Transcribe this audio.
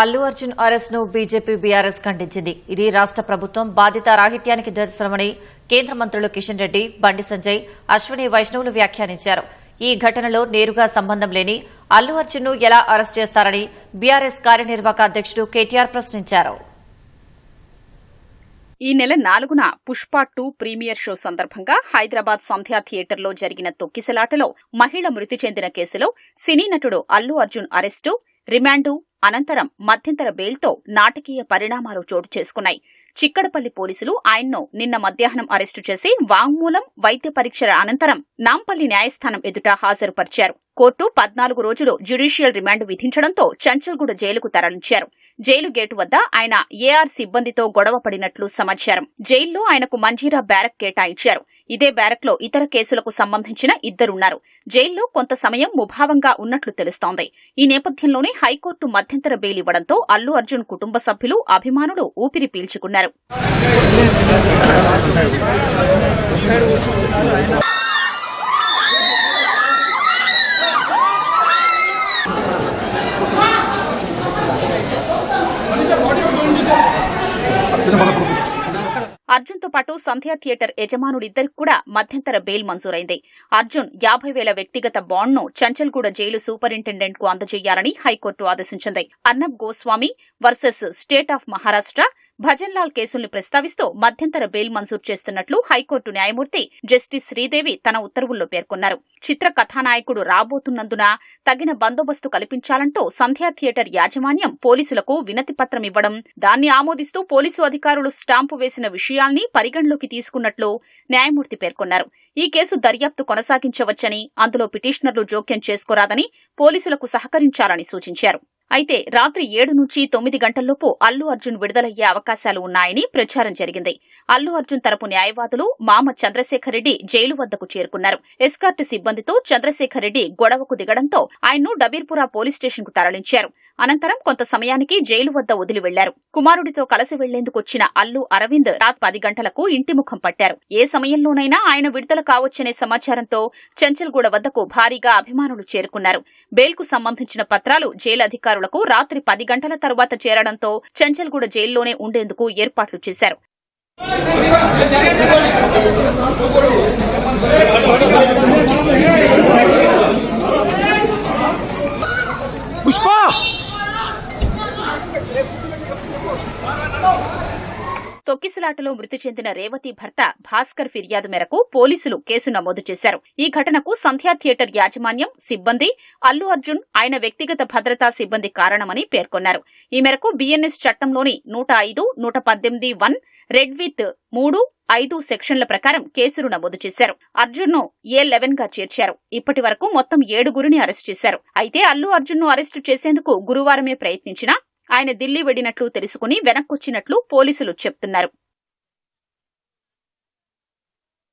అల్లు అర్జున్ అరెస్ట్ను BJP BRS ఖండించింది. ఇది రాష్ట్ర ప్రభుత్వం బాధిత రాహిత్యానికి దర్శనమని కేంద్ర మంత్రులు కిషన్ రెడ్డి బండి సంజయ్ అశ్విని వైష్ణవులు వ్యాఖ్యానించారు. ఈ ఘటనలో నేరుగా సంబంధం లేని అల్లు అర్జున్ను ఎలా అరెస్ట్ చేస్తారని బీఆర్ఎస్ కార్యనిర్వాహక అధ్యక్షుడు కేటీఆర్ ప్రశ్నించారు. ఈ నెల నాలుగున పుష్ప టూ ప్రీమియర్ షో సందర్భంగా హైదరాబాద్ సంధ్యా థియేటర్లో జరిగిన తొక్కిసలాటలో మహిళ మృతి చెందిన కేసులో సినీ నటుడు అల్లు అర్జున్ అరెస్టు రిమాండు అనంతరం మధ్యంతర బెయిల్తో నాటకీయ పరిణామాలు చోటు చేసుకున్నాయి. చిక్కడపల్లి పోలీసులు ఆయన్ను నిన్న మధ్యాహ్నం అరెస్టు చేసి వాంగ్మూలం వైద్య పరీక్షల అనంతరం నాంపల్లి న్యాయస్థానం ఎదుట హాజరుపరిచారు. కోర్టు పద్నాలుగు రోజులు జ్యుడిషియల్ రిమాండ్ విధించడంతో చంచల్గూడ జైలుకు తరలించారు. జైలు గేటు వద్ద ఆయన ఏఆర్ సిబ్బందితో గొడవ పడినట్లు సమాచారం. జైల్లో ఆయనకు మంజీరా బ్యారక్ కేటాయించారు. ఇదే బ్యారక్లో ఇతర కేసులకు సంబంధించిన ఇద్దరున్నారు. జైల్లో కొంత సమయం ముభావంగా ఉన్నట్లు తెలుస్తోంది. ఈ నేపథ్యంలోనే హైకోర్టు మధ్యంతర బెయిల్ ఇవ్వడంతో అల్లు అర్జున్ కుటుంబ సభ్యులు అభిమానులు ఊపిరి పీల్చుకున్నారు. అర్జున్తో పాటు సంధ్యా థియేటర్ యజమానుడిద్దరికి కూడా మధ్యంతర బెయిల్ మంజూరైంది. అర్జున్ యాభై వేల వ్యక్తిగత బాండ్ను చంచల్గూడ జైలు సూపరింటెండెంట్కు అందజేయాలని హైకోర్టు ఆదేశించింది. Arnab Goswami versus state of Maharashtra Bhajan Lal కేసుల్ని ప్రస్తావిస్తూ మధ్యంతర బెయిల్ మంజూరు చేస్తున్నట్లు హైకోర్టు న్యాయమూర్తి జస్టిస్ శ్రీదేవి తన ఉత్తర్వుల్లో పేర్కొన్నారు. చిత్ర కథానాయకుడు రాబోతున్నందున తగిన బందోబస్తు కల్పించాలంటూ సంధ్యా థియేటర్ యాజమాన్యం పోలీసులకు వినతి పత్రం ఇవ్వడం దాన్ని ఆమోదిస్తూ పోలీసు అధికారులు స్టాంపు వేసిన విషయాల్ని పరిగణలోకి తీసుకున్నట్లు న్యాయమూర్తి పేర్కొన్నారు. ఈ కేసు దర్యాప్తు కొనసాగించవచ్చని అందులో పిటిషనర్లు జోక్యం చేసుకోరాదని పోలీసులకు సహకరించాలని సూచించారు. అయితే రాత్రి ఏడు నుంచి తొమ్మిది గంటల్లోపు అల్లు అర్జున్ విడుదలయ్యే అవకాశాలు ఉన్నాయని ప్రచారం జరిగింది. అల్లు అర్జున్ తరపు న్యాయవాదులు మామ చంద్రశేఖర్ రెడ్డి జైలు వద్దకు చేరుకున్నారు. ఎస్కార్ట్ సిబ్బందితో చంద్రశేఖర్ రెడ్డి గొడవకు దిగడంతో ఆయన్ను డబీర్పురా పోలీస్ స్టేషన్కు తరలించారు. అనంతరం కొంత సమయానికి జైలు వద్ద వదిలి వెళ్ళారు. కుమారుడితో కలిసి వెళ్ళేందుకు వచ్చిన అల్లు అరవింద్ రాత్ పది గంటలకు ఇంటి ముఖం పట్టారు. ఏ సమయంలోనైనా ఆయన విడుదల కావచ్చనే సమాచారంతో చంచల్గూడ వద్దకు భారీగా అభిమానులు చేరుకున్నారు. బెయిల్కు సంబంధించిన పత్రాలు జైలు అధికారులకు రాత్రి పది గంటల తరువాత చేరడంతో చంచల్గూడ జైల్లోనే ఉండేందుకు ఏర్పాట్లు చేశారు పుష్ప తొక్కిసలాటలో మృతి చెందిన రేవతి భర్త భాస్కర్ ఫిర్యాదు మేరకు పోలీసులు కేసు నమోదు చేశారు. ఈ ఘటనకు సంధ్యా థియేటర్ యాజమాన్యం సిబ్బంది అల్లు అర్జున్ ఆయన వ్యక్తిగత భద్రతా సిబ్బంది కారణమని పేర్కొన్నారు. ఈ మేరకు బిఎన్ఎస్ చట్టంలోని నూట ఐదు నూట పద్దెనిమిది వన్ రెడ్ విత్ మూడు ఐదు సెక్షన్ల ప్రకారం కేసులు నమోదు చేశారు. అర్జున్ను ఏ లెవెన్గా చేర్చారు. ఇప్పటి వరకు మొత్తం ఏడుగురిని అరెస్టు చేశారు. అయితే అల్లు అర్జున్ను అరెస్టు చేసేందుకు గురువారమే ప్రయత్నించినా ఆయన ఢిల్లీ వెళ్ళినట్లు తెలుసుకుని వెనక్కొచ్చినట్లు పోలీసులు చెప్తున్నారు.